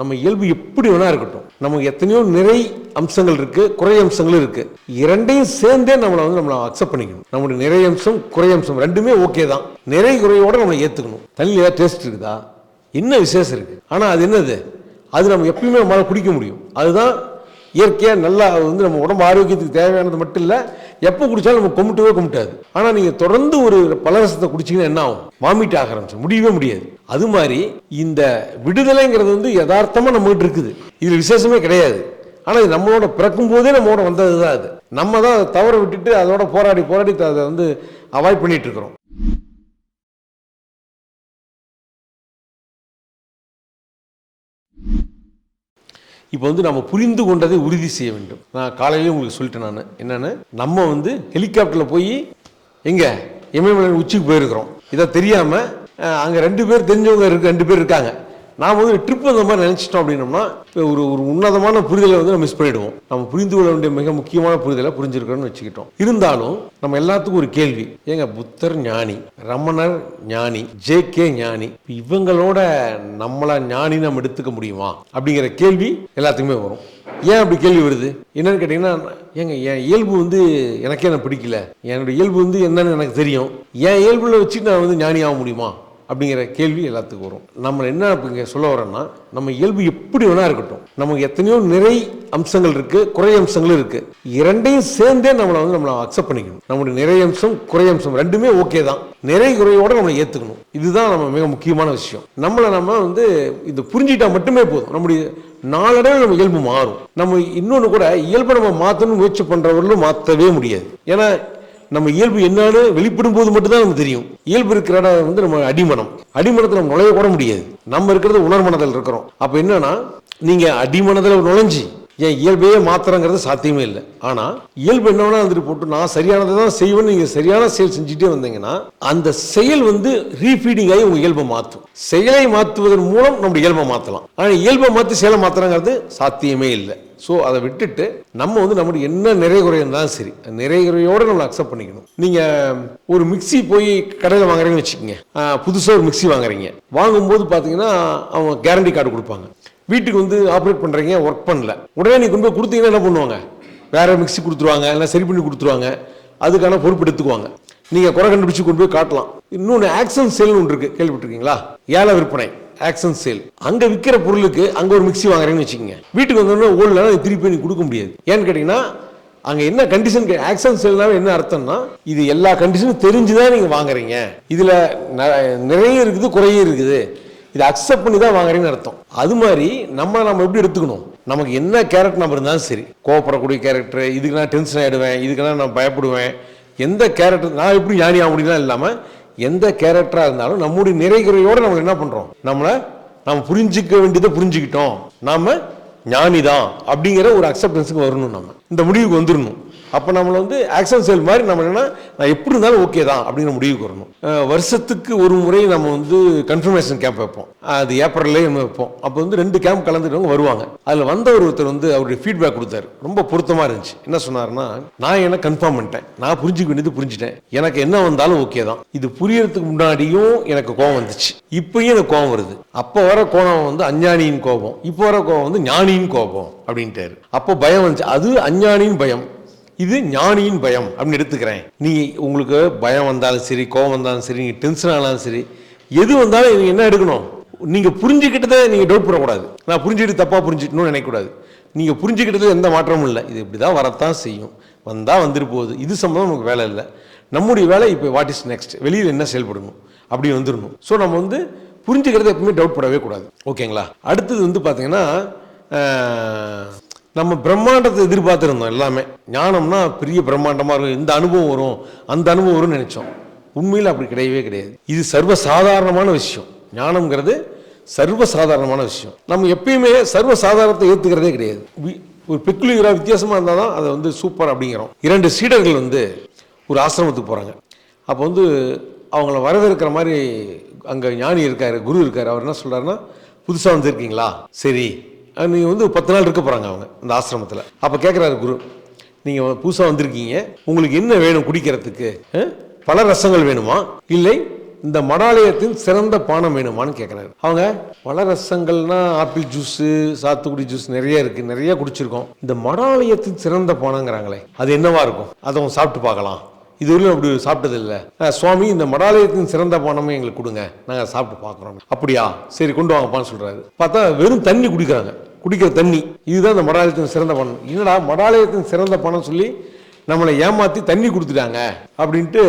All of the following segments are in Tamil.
நம்ம இயல்பு எப்படி வேணா இருக்கட்டும். நமக்கு எத்தனையோ நிறை அம்சங்கள் இருக்கு குறை அம்சங்களும் இருக்கு. இரண்டையும் சேர்ந்தே நம்மளை வந்து நம்மளை அக்செப்ட் பண்ணிக்கணும். நம்மளுடைய நிறை அம்சம் குறை அம்சம் ரெண்டுமே ஓகே தான். நிறை குறையோட நம்மளை ஏற்றுக்கணும் தண்ணியில் ஏதாவது டேஸ்ட் இருக்குதா? என்ன விசேஷம் இருக்கு? ஆனால் அது என்னது? அது நம்ம எப்பயுமே நம்மளால் குடிக்க முடியும். அதுதான் இயற்கையாக நல்லா அது வந்து நம்ம உடம்பு ஆரோக்கியத்துக்கு தேவையானது மட்டும் இல்லை எப்போ குடித்தாலும் நம்ம கும்பிட்டுவே கும்பிட்டாது. ஆனால் நீங்கள் தொடர்ந்து ஒரு பலரசத்தை குடிச்சிங்கன்னா என்ன ஆகும்? வாமிட் ஆக ஆரம்பிச்சு முடியவே முடியாது. அது மாதிரி இந்த விடுதலைங்கிறது வந்து யதார்த்தமாக நம்மகிட்ட இருக்குது. இது விசேஷமே கிடையாது. ஆனால் இது நம்மளோட பிறக்கும் போதே நம்மளோட வந்தது தான் அது. நம்ம தான் அதை தவற விட்டுட்டு அதோட போராடி போராடி அதை வந்து அவாய்ட் பண்ணிட்டு இருக்கிறோம். இப்போ வந்து நம்ம புரிந்து கொண்டதை உறுதி செய்ய வேண்டும். நான் காலையிலேயே உங்களுக்கு சொல்லிட்டேன் நான். என்னென்னு? நம்ம வந்து ஹெலிகாப்டரில் போய் எங்கே? இமயமலையின் உச்சிக்கு போயிருக்கிறோம். இதை தெரியாமல் அங்கே ரெண்டு பேர் தெரிஞ்சவங்க இருக்கு ரெண்டு பேர் இருக்காங்க. நாம் வந்து ட்ரிப் அந்த மாதிரி நினச்சிட்டோம் அப்படின்னோம்னா இப்போ ஒரு ஒரு உன்னதமான புரிதலை வந்து நம்ம மிஸ் பண்ணிடுவோம். நம்ம புரிந்து கொள்ள வேண்டிய மிக முக்கியமான புரிதலை புரிஞ்சிருக்கணும்னு வச்சுக்கிட்டோம். இருந்தாலும் நம்ம எல்லாத்துக்கும் ஒரு கேள்வி. ஏங்க புத்தர் ஞானி ரமணர் ஞானி ஜே கே ஞானி இவங்களோட நம்மளை ஞானி நம்ம எடுத்துக்க முடியுமா? அப்படிங்கிற கேள்வி எல்லாத்துக்குமே வரும். ஏன் அப்படி கேள்வி வருது? என்னன்னு கேட்டிங்கன்னா ஏங்க என் இயல்பு வந்து எனக்கே எனக்கு பிடிக்கல. என்னோட இயல்பு வந்து என்னன்னு எனக்கு தெரியும். என் இயல்புல வச்சு நான் வந்து ஞானி ஆக முடியுமா? அப்படிங்கிற கேள்வி எல்லாத்துக்கும் வரும். நம்ம என்ன இப்போ இங்கே சொல்ல வரோன்னா நம்ம இயல்பு எப்படி வேணா இருக்கட்டும். நமக்கு எத்தனையோ நிறை அம்சங்கள் இருக்கு குறை அம்சங்களும் இருக்கு. இரண்டையும் சேர்ந்தே நம்மளை வந்து நம்மளை அக்செப்ட் பண்ணிக்கணும். நம்மளுடைய நிறை அம்சம் குறை அம்சம் ரெண்டுமே ஓகே தான். நிறை குறையோட நம்மளை ஏற்றுக்கணும் இதுதான் நம்ம மிக முக்கியமான விஷயம். நம்மளை நம்ம வந்து இது புரிஞ்சிட்டா மட்டுமே போதும். நம்முடைய நாளடைவில் நம்ம இயல்பு மாறும். நம்ம இன்னொன்று கூட இயல்பை நம்ம மாற்றணும்னு முயற்சி பண்ணுறவர்களும் மாற்றவே முடியாது. ஏன்னா நம்ம இயல்பு என்னன்னு வெளிப்படும் போது மட்டும்தான் நமக்கு தெரியும். இயல்பு இருக்கிற இடம் வந்து நம்ம அடிமனம். அடிமனத்தில் நம்ம நுழைய கூட முடியாது. நம்ம இருக்கிறது உணர்மனதில் இருக்கிறோம். அப்போ என்னன்னா நீங்க அடிமனதில் நுழைஞ்சி என் இயல்பையே மாத்திரங்கிறது சாத்தியமே இல்லை. ஆனா இயல்பு என்ன வேணா வந்துட்டு போட்டு நான் சரியானதை தான் செய்வேன்னு நீங்க சரியான செயல் செஞ்சுட்டே வந்தீங்கன்னா அந்த செயல் வந்து ரீஃபீடிங் ஆகி உங்க இயல்பை மாற்றும் செயலை மாற்றுவதன் மூலம் நம்ம இயல்பை மாற்றலாம் ஆனா இயல்பை மாற்றி செயலை மாத்திரங்கிறது சாத்தியமே இல்லை. ஸோ அதை விட்டுட்டு நம்ம வந்து நம்மளுடைய என்ன நிறைகுறை இருந்தாலும் சரி. நிறைகுறையோடு நம்ம அக்செப்ட் பண்ணிக்கணும். நீங்கள் ஒரு மிக்ஸி போய் கடையில் வாங்குறீங்கன்னு வச்சுக்கோங்க. புதுசாக ஒரு மிக்ஸி வாங்குறீங்க. வாங்கும்போது பார்த்தீங்கன்னா அவங்க கேரண்டி கார்டு கொடுப்பாங்க. வீட்டுக்கு வந்து ஆப்ரேட் பண்ணுறீங்க ஒர்க் பண்ணல. உடனே நீ கொண்டு போய் கொடுத்தீங்கன்னா என்ன பண்ணுவாங்க? வேறு மிக்ஸி கொடுத்துருவாங்க இல்லை சரி பண்ணி கொடுத்துருவாங்க. அதுக்கான பொறுப்பு எடுத்துக்குவாங்க. நீங்கள் குறை கண்டுபிடிச்சி கொண்டு போய் காட்டலாம். இன்னொன்று ஆக்சன் சேல்னு ஒன்று இருக்குது கேள்விப்பட்டிருக்கீங்களா? ஏழை விற்பனை. ஆக்சன் சேல் அங்க விற்கிற பொருளுக்கு அங்க ஒரு மிக்ஸி வாங்குறேன்னு வச்சுக்கோங்க. வீட்டுக்கு வந்தோடனே ஓடல திருப்பி நீ கொடுக்க முடியாது. ஏன்னு கேட்டீங்கன்னா அங்க என்ன கண்டிஷன் ஆக்சன் சேல்னாவே என்ன அர்த்தம்னா இது எல்லா கண்டிஷனும் தெரிஞ்சுதான் நீங்க வாங்குறீங்க. இதுல ந- நிறைய இருக்குது குறையும் இருக்குது. இதை அக்செப்ட் பண்ணி தான் வாங்குறீங்கன்னு அர்த்தம். அது மாதிரி நம்ம நம்ம எப்படி எடுத்துக்கணும்? நமக்கு என்ன கேரக்டர் நம்ம இருந்தாலும் சரி. கோவப்படக்கூடிய கேரக்டர் இதுக்கு நான் டென்ஷன் ஆயிடுவேன் இதுக்கு நான் பயப்படுவேன். எந்த கேரக்டர் நான் எப்படி ஞானி ஆக முடியும்னா இல்லாமல் எந்த கேரக்டராக இருந்தாலும் நம்முடைய நிறைகுறையோடு நம்ம என்ன பண்ணுறோம் நம்மளை நம்ம புரிஞ்சிக்க வேண்டியதை புரிஞ்சுக்கிட்டோம். நாம் ஞானி தான் அப்படிங்கிற ஒரு அக்செப்டன்ஸுக்கு வரணும் நம்ம. இந்த முடிவுக்கு வந்துடணும். அப்போ நம்மளை வந்து ஆக்ஷன் செயல் மாதிரி நம்ம என்னென்னா நான் எப்படி இருந்தாலும் ஓகே தான் அப்படின்னு முடிவுக்கு வரணும். வருஷத்துக்கு ஒரு முறை நம்ம வந்து கன்ஃபர்மேஷன் கேம்ப் வைப்போம். அது ஏப்ரல்லே நம்ம வைப்போம். அப்போ வந்து ரெண்டு கேம்ப் கலந்துட்டவங்க வருவாங்க. அதில் வந்த ஒருத்தர் வந்து அவருடைய ஃபீட்பேக் கொடுத்தாரு. ரொம்ப பொருத்தமாக இருந்துச்சு. என்ன சொன்னாருன்னா நான் என்ன கன்ஃபார்ம் பண்ணிட்டேன். நான் புரிஞ்சுக்க வேண்டியது புரிஞ்சுட்டேன். எனக்கு என்ன வந்தாலும் ஓகே தான். இது புரியறதுக்கு முன்னாடியும் எனக்கு கோபம் வந்துச்சு. இப்பயும் எனக்கு கோபம் வருது. அப்போ வர கோபம் வந்து அஞ்ஞானியின் கோபம். இப்போ வர கோபம் வந்து ஞானியின் கோபம் அப்படின்ட்டாரு. அப்போ பயம் வந்துச்சு. அது அஞ்ஞானியின் பயம். இது ஞானியின் பயம் அப்படின்னு எடுத்துக்கிறேன். நீ உங்களுக்கு பயம் வந்தாலும் சரி கோபம் வந்தாலும் சரி நீங்கள் டென்ஷன் ஆனாலும் சரி எது வந்தாலும் நீங்கள் என்ன எடுக்கணும்? நீங்கள் புரிஞ்சுக்கிட்டதை நீங்கள் டவுட் பண்ணக்கூடாது நான் புரிஞ்சுக்கிட்டு தப்பாக புரிஞ்சுக்கணும்னு நினைக்கக்கூடாது. நீங்கள் புரிஞ்சுக்கிட்டது எந்த மாற்றமும் இல்லை. இது இப்படி தான் வரத்தான் செய்யும். வந்தால் வந்துட்டு போகுது. இது சம்மந்தம் நமக்கு வேலை இல்லை. நம்முடைய வேலை இப்போ வாட் இஸ் நெக்ஸ்ட் வெளியில் என்ன செயல்படணும்? அப்படி வந்துடணும். ஸோ நம்ம வந்து புரிஞ்சுக்கிறத எப்பவுமே டவுட் படவே கூடாது. ஓகேங்களா அடுத்தது வந்து பார்த்தீங்கன்னா நம்ம பிரம்மாண்டத்தை எதிர்பார்த்துருந்தோம் எல்லாமே. ஞானம்னா பெரிய பிரம்மாண்டமாக இருக்கும். இந்த அனுபவம் வரும். அந்த அனுபவம் வரும்னு நினச்சோம். உண்மையில் அப்படி கிடையவே கிடையாது. இது சர்வ சாதாரணமான விஷயம். ஞானம்ங்கிறது சர்வ சாதாரணமான விஷயம். நம்ம எப்பயுமே சர்வ சாதாரணத்தை ஏற்றுக்கிறதே கிடையாது ஒரு பெக்குலியராக வித்தியாசமாக இருந்தால் தான் அதை வந்து சூப்பர் அப்படிங்கிறோம். இரண்டு சீடர்கள் வந்து ஒரு ஆசிரமத்துக்கு போகிறாங்க அப்போ வந்து அவங்கள வரவேற்கிற மாதிரி அங்கே ஞானி இருக்கார் குரு இருக்கார். அவர் என்ன சொல்கிறாருன்னா புதுசாக வந்துருக்கீங்களா? சரி. நீங்கள் வந்து பத்து நாள் இருக்க போகிறாங்க அவங்க அந்த ஆசிரமத்தில். அப்போ கேட்குறாரு குரு நீங்கள் புதுசாக வந்திருக்கீங்க. உங்களுக்கு என்ன வேணும் குடிக்கிறதுக்கு? பல ரசங்கள் வேணுமா? இல்லை இந்த மடாலயத்தின் சிறந்த பானம் வேணுமான்னு கேட்குறாரு அவங்க பல ரசங்கள்னா ஆப்பிள் ஜூஸு சாத்துக்குடி ஜூஸ் நிறைய இருக்குது நிறைய குடிச்சிருக்கோம். இந்த மடாலயத்தின் சிறந்த பானங்கிறாங்களே அது என்னவா இருக்கும்? அதை அவங்க சாப்பிட்டு பார்க்கலாம். இதுவரையும் அப்படி சாப்பிட்டதில்லை சுவாமி இந்த மடாலயத்தின் சிறந்த பானமே எங்களுக்கு கொடுங்க. நாங்கள் சாப்பிட்டு பார்க்குறோம். அப்படியா? சரி கொண்டு வாங்கப்பான்னு சொல்கிறாரு பார்த்தா வெறும் தண்ணி குடிக்கிறாங்க. குடிக்கிற தண்ணி. இதுதான் இந்த மடாலயத்தின் சிறந்த பானம். என்னடா மடாலயத்தின் சிறந்த பானம் சொல்லி நம்மளை ஏமாத்தி தண்ணி கொடுத்துட்டாங்க அப்படின்ட்டு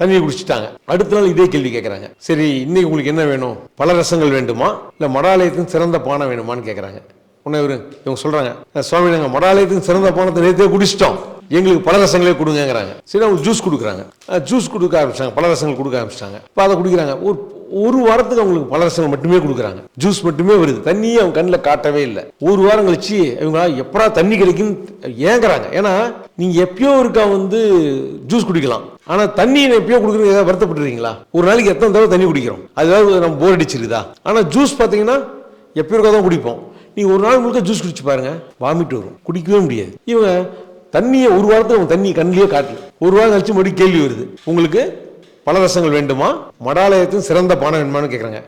தண்ணி குடிச்சிட்டாங்க. அடுத்த நாள் இதே கேள்வி கேட்குறாங்க சரி இன்னைக்கு உங்களுக்கு என்ன வேணும்? பல ரசங்கள் வேண்டுமா? இல்லை மடாலயத்தின் சிறந்த பானம் வேணுமான்னு கேட்குறாங்க உன்னை இவரு இவங்க சொல்றாங்க. சுவாமி நாங்கள் மடாலயத்தின் சிறந்த பானத்தை நேற்றே குடிச்சிட்டோம். எங்களுக்கு பல ரசங்களே கொடுங்கிறாங்க சரி அவங்க ஜூஸ் கொடுக்குறாங்க. ஜூஸ் கொடுக்க ஆரம்பிச்சாங்க பல ரசங்கள் கொடுக்க ஆரம்பிச்சிட்டாங்க இப்போ அதை குடிக்கிறாங்க. ஒரு ஒரு வாரத்துக்கு அவங்களுக்கு பல ரசங்கள் மட்டுமே கொடுக்குறாங்க. ஜூஸ் மட்டுமே வருது. தண்ணியே அவங்க கண்ணில் காட்டவே இல்லை. ஒரு வாரம் கழிச்சு இவங்க எப்படா தண்ணி கிடைக்குன்னு ஏங்குறாங்க. ஏன்னா நீங்கள் எப்பயோ இருக்கா வந்து ஜூஸ் குடிக்கலாம். ஆனால் தண்ணி எப்பயோ கொடுக்குறது ஏதாவது வருத்தப்பட்டுறீங்களா ஒரு நாளைக்கு எத்தனை தடவை தண்ணி குடிக்கிறோம்? அதாவது நம்ம போர் அடிச்சிருதா? ஆனால் ஜூஸ் பார்த்தீங்கன்னா எப்பயோ இருக்கா தான் குடிப்போம். நீங்கள் ஒரு நாள் முழுக்க ஜூஸ் குடிச்சு பாருங்க வாமிட் வரும். குடிக்கவே முடியாது. இவங்க தண்ணியை ஒரு வாரத்தில் அவங்க தண்ணி கண்ணிலேயே காட்டல. ஒரு வாரம் கழிச்சு மறுபடியும் கேள்வி வருது. உங்களுக்கு பலரசங்கள் வேண்டுமா? மடாலயத்தின் சிறந்த பானம் வேணுமான்னு கேட்குறாங்க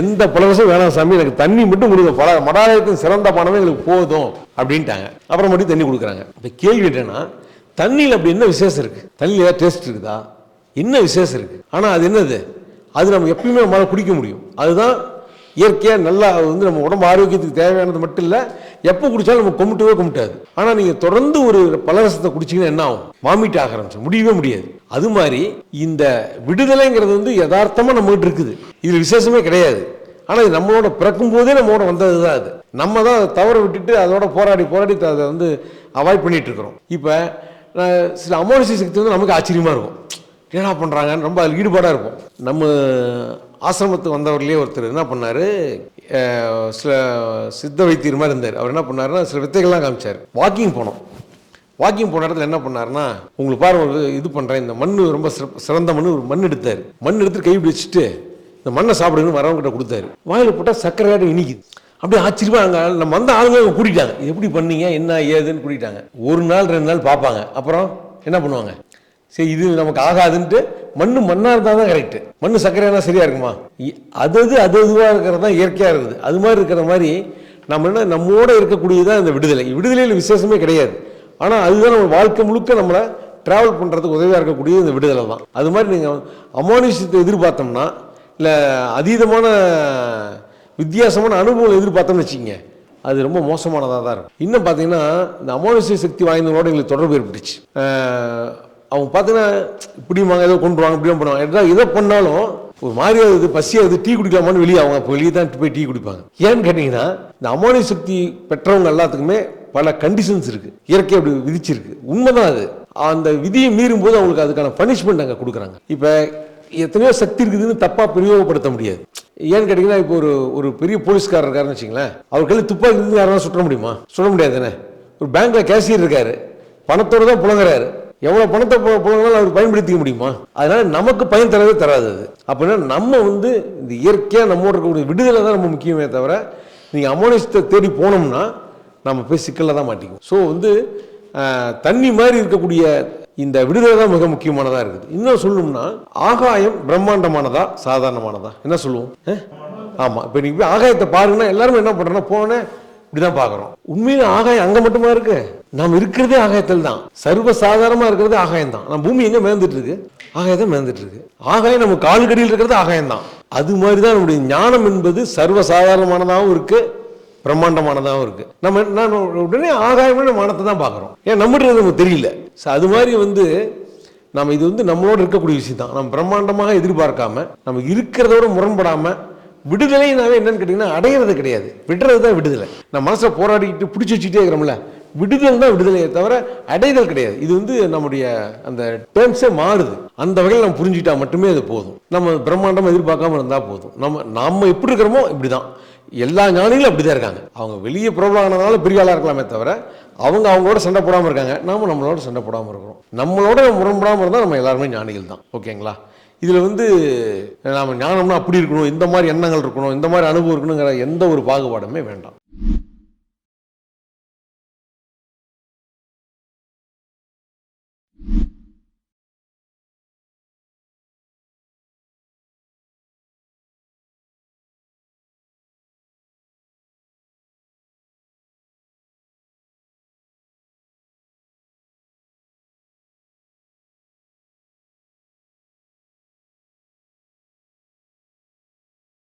எந்த பலரசம் வேணாம் சாமி எனக்கு தண்ணி மட்டும் கொடுங்க. பல மடாலயத்தின் சிறந்த பானமே எங்களுக்கு போதும் அப்படின்ட்டாங்க. அப்புறம் மட்டும் தண்ணி கொடுக்குறாங்க. இப்போ கேள்வி என்னன்னா தண்ணியில் அப்படி என்ன விசேஷம் இருக்குது தண்ணியில் ஏதாவது டேஸ்ட் இருக்குதா? என்ன விசேஷம் இருக்குது ஆனால் அது என்னது? அது நம்ம எப்பயுமே நம்மளால் குடிக்க முடியும். அதுதான் இயற்கையாக நல்லா அது வந்து நம்ம உடம்பு ஆரோக்கியத்துக்கு தேவையானது மட்டும் இல்லை எப்போ குடித்தாலும் நம்ம கும்பிட்டுவே கும்பிட்டாது. ஆனால் நீங்கள் தொடர்ந்து ஒரு பலரசத்தை குடிச்சிங்கன்னா என்ன ஆகும்? வாமிட் ஆக ஆரம்பிச்சு முடியவே முடியாது. அது மாதிரி இந்த விடுதலைங்கிறது வந்து யதார்த்தமாக நம்மகிட்ட இருக்குது. இது விசேஷமே கிடையாது. ஆனால் இது நம்மளோட பிறக்கும் போதே நம்மளோட வந்தது தான் அது. நம்ம தான் அதை தவற விட்டுட்டு அதோட போராடி போராடி அதை வந்து அவாய்ட் பண்ணிகிட்டு இருக்கிறோம். இப்போ சில அமோனிசி சக்தி வந்து நமக்கு ஆச்சரியமாக இருக்கும். என்னடா பண்ணுறாங்கன்னு ரொம்ப அதில் ஈடுபாடாக இருக்கும் நம்ம ஆசிரமத்துக்கு வந்தவர்லேயே ஒருத்தர் என்ன பண்ணார்? சில சித்த வைத்தியர் மாதிரி இருந்தார். அவர் என்ன பண்ணாருன்னா சில வித்தைகள்லாம் காமிச்சார். வாக்கிங் போனோம். வாக்கிங் போன இடத்துல என்ன பண்ணாருன்னா உங்களுக்கு பாருங்கள் ஒரு இது பண்ணுறேன் இந்த மண் ரொம்ப சிறந்த மண் ஒரு மண் எடுத்தார். மண் எடுத்து கை பிடிச்சிட்டு இந்த மண்ணை சாப்பிடுங்கன்னு வரவங்கிட்ட கொடுத்தாரு. வாயில் போட்டால் சக்கரை காட்டு இனிக்குது. அப்படியே ஆச்சரியமாக அங்கே நம்ம வந்த ஆளுங்க கூட்டிட்டாங்க. எப்படி பண்ணீங்க? என்ன ஏதுன்னு? கூட்டிட்டாங்க. ஒரு நாள் ரெண்டு நாள் பார்ப்பாங்க. அப்புறம் என்ன பண்ணுவாங்க? சரி இது நமக்கு ஆகாதுன்ட்டு மண்ணு மண்ணா இருந்தால் தான் கரெக்டு மண்ணு சர்க்கரையானா சரியா இருக்குமா? இ- அது அது அது அதுவாக இருக்கிறது தான் இயற்கையாக இருக்குது. அது மாதிரி இருக்கிற மாதிரி நம்ம என்ன நம்மோட இருக்கக்கூடியதான் இந்த விடுதலை. விடுதலையில் விசேஷமே கிடையாது. ஆனால் அதுதான் நம்ம வாழ்க்கை முழுக்க நம்மளை ட்ராவல் பண்ணுறதுக்கு உதவியாக இருக்கக்கூடிய இந்த விடுதலை தான். அது மாதிரி நீங்கள் அமானுஷத்தை எதிர்பார்த்தோம்னா இல்லை அதீதமான வித்தியாசமான அனுபவம் எதிர்பார்த்தோம்னு வச்சுக்கோங்க அது ரொம்ப மோசமானதாக தான் இருக்கும். இன்னும் பார்த்தீங்கன்னா இந்த அமானுஷ்ய சக்தி வாய்ந்தவங்களோட எங்களுக்கு தொடர்பு ஏற்பட்டுச்சு. அவங்க பார்த்தீங்கன்னா இப்படிமாங்க ஏதோ கொண்டு வாங்க இப்படியும் பண்ணுவாங்க. எதாவது எதை பண்ணாலும் ஒரு மாதிரி அது பசியாகுது டீ குடிக்கலாமான்னு வெளியே அவங்க அப்போ வெளியே தான் போய் டீ குடிப்பாங்க. ஏன்னு கேட்டிங்கன்னா இந்த அமானி சக்தி பெற்றவங்க எல்லாத்துக்குமே பல கண்டிஷன்ஸ் இருக்குது இயற்கை அப்படி விதிச்சிருக்கு. உண்மைதான் அது. அந்த விதியை மீறும் போது அவங்களுக்கு அதுக்கான பனிஷ்மெண்ட் அங்கே கொடுக்குறாங்க. இப்போ எத்தனையோ சக்தி இருக்குதுன்னு தப்பாக பிரயோகப்படுத்த முடியாது. ஏன்னு கேட்டிங்கன்னா இப்போ ஒரு ஒரு பெரிய போலீஸ்காரர் இருக்காருன்னு வச்சிங்களேன் அவர் கையில் துப்பாக்கி இருந்து யாராவது சுட்ட முடியுமா? சுட முடியாது தானே? ஒரு பேங்க்கில் கேஷியர் இருக்காரு. பணத்தோடு தான் புழங்குறாரு. எவ்வளோ பணத்தை போனாலும் புழங்கினாலும் அவர் பயன்படுத்திக்க முடியுமா? அதனால் நமக்கு பயன் தரவே தராது அது. அப்படின்னா நம்ம வந்து இந்த இயற்கையாக நம்மோட இருக்கக்கூடிய விடுதலை தான் நம்ம முக்கியமே தவிர நீங்கள் அமோனிஸ்டை தேடி போனோம்னா நம்ம போய் சிக்கலில் தான் மாட்டிக்குவோம். ஸோ வந்து தண்ணி மாதிரி இருக்கக்கூடிய இந்த விடுதலை தான் மிக முக்கியமானதாக இருக்குது. இன்னும் சொல்லணும்னா ஆகாயம் பிரம்மாண்டமானதா சாதாரணமானதா? என்ன சொல்லுவோம்? ஆமாம் இப்போ நீங்கள் போய் ஆகாயத்தை பாருங்கன்னா எல்லாருமே என்ன பண்ணுறோன்னா போனேன் இப்படிதான் பார்க்குறோம். உண்மையில ஆகாயம் அங்க மட்டுமா இருக்கு? நாம் இருக்கிறதே ஆகாயத்தில் தான். சர்வ சாதாரணமா இருக்கிறது ஆகாயம் தான். நம்ம பூமி எங்க மேந்துட்டு இருக்கு ஆகாயத்தை மேந்துட்டு இருக்கு ஆகாயம் நம்ம காலுக்கடியில் இருக்கிறது ஆகாயம் தான். அது மாதிரி தான் நம்முடைய ஞானம் என்பது சர்வ சாதாரணமானதாகவும் இருக்கு பிரம்மாண்டமானதாகவும் இருக்கு. நம்ம நான் உடனே ஆகாயமான மானத்தை தான் பார்க்குறோம். ஏன் நம்மகிட்ட நமக்கு தெரியல. ஸோ அது மாதிரி வந்து நம்ம இது வந்து நம்மளோட இருக்கக்கூடிய விஷயம் தான் நம்ம பிரம்மாண்டமாக எதிர்பார்க்காம நம்ம இருக்கிறதோட முரண்படாமல் விடுதலைனாவே என்னன்னு கேட்டிங்கன்னா அடையிறது கிடையாது. விடுறது தான் விடுதலை. நம்ம மனசை போராடிக்கிட்டு பிடிச்சி வச்சுக்கிட்டே இருக்கிறோம்ல விடுதல் தான் விடுதலையே தவிர அடைதல் கிடையாது. இது வந்து நம்முடைய அந்த டேர்ம்ஸே மாறுது. அந்த வகையில் நம்ம புரிஞ்சுக்கிட்டா மட்டுமே அது போதும். நம்ம பிரம்மாண்டமாக எதிர்பார்க்காம இருந்தால் போதும். நம்ம நம்ம எப்படி இருக்கிறோமோ இப்படி தான் எல்லா ஞானிகளும் அப்படி தான் இருக்காங்க. அவங்க வெளியே ப்ராப்ளம் ஆனதுனால பெரிய ஆளாக இருக்கலாமே தவிர அவங்க அவங்களோட சண்டை போடாமல் இருக்காங்க. நாம் நம்மளோட சண்டை போடாமல் இருக்கிறோம். நம்மளோட முரண்படாமல் இருந்தால் நம்ம எல்லாருமே ஞானிகள் தான். ஓகேங்களா? இதில் வந்து நாம் ஞானம்னா அப்படி இருக்கணும் இந்த மாதிரி எண்ணங்கள் இருக்கணும் இந்த மாதிரி அனுபவம் இருக்கணுங்கிற எந்த ஒரு பாகுபாடுமே வேண்டாம்.